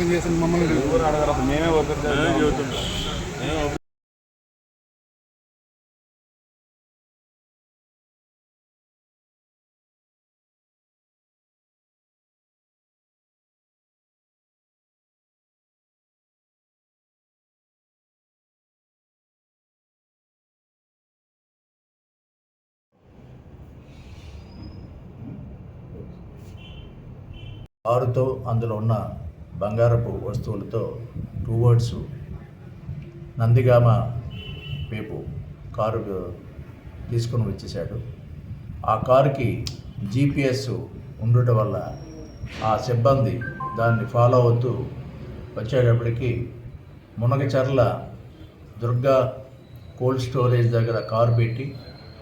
జ్ఞాపకం చేసింది మమ్మల్ని. వారితో అందులో ఉన్న బంగారపు వస్తువులతో టూ వర్డ్స్ నందిగామ వైపు కారు తీసుకుని వచ్చేసాడు. ఆ కారుకి జీపీఎస్ ఉండటం వల్ల ఆ సిబ్బంది దాన్ని ఫాలో అవుతూ వచ్చేటప్పటికి మునగచర్ల దుర్గా కోల్డ్ స్టోరేజ్ దగ్గర కారు పెట్టి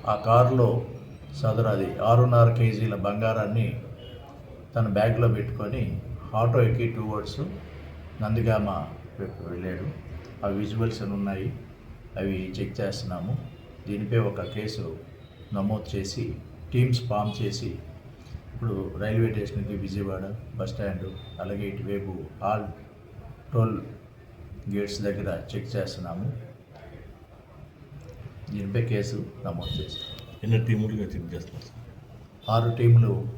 ఆ కారులో సదరు అది ఆరున్నర కేజీల బంగారాన్ని తన బ్యాగ్లో పెట్టుకొని ఆటో ఎక్కి టూ వర్డ్స్ నందిగామ వైపు వెళ్ళాడు. ఆ విజువల్స్ అని ఉన్నాయి. అవి చెక్ చేస్తున్నాము. దీనిపై ఒక కేసు నమోదు చేసి టీమ్స్ ఫామ్ చేసి ఇప్పుడు రైల్వే స్టేషన్కి విజయవాడ బస్ స్టాండ్ అలాగే ఇటువైపు ఆల్ టోల్ గేట్స్ దగ్గర చెక్ చేస్తున్నాము. దీనిపై కేసు నమోదు చేసి. ఎన్ని టీములుగా చెక్ చేస్తున్నారు సార్? ఆరు టీములు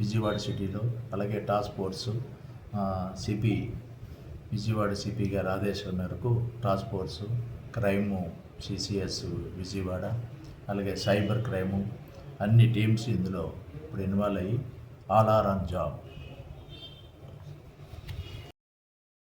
విజయవాడ సిటీలో అలాగే task force CP Vijayawada CP గారి ఆదేశం మేరకు task force crime CCS Vijayawada అలాగే సైబర్ క్రైము అన్ని టీమ్స్ ఇందులో ఇప్పుడు ఇన్వాల్వ్ అయ్యి ఆల్ ఆర్ ఆన్ జాబ్.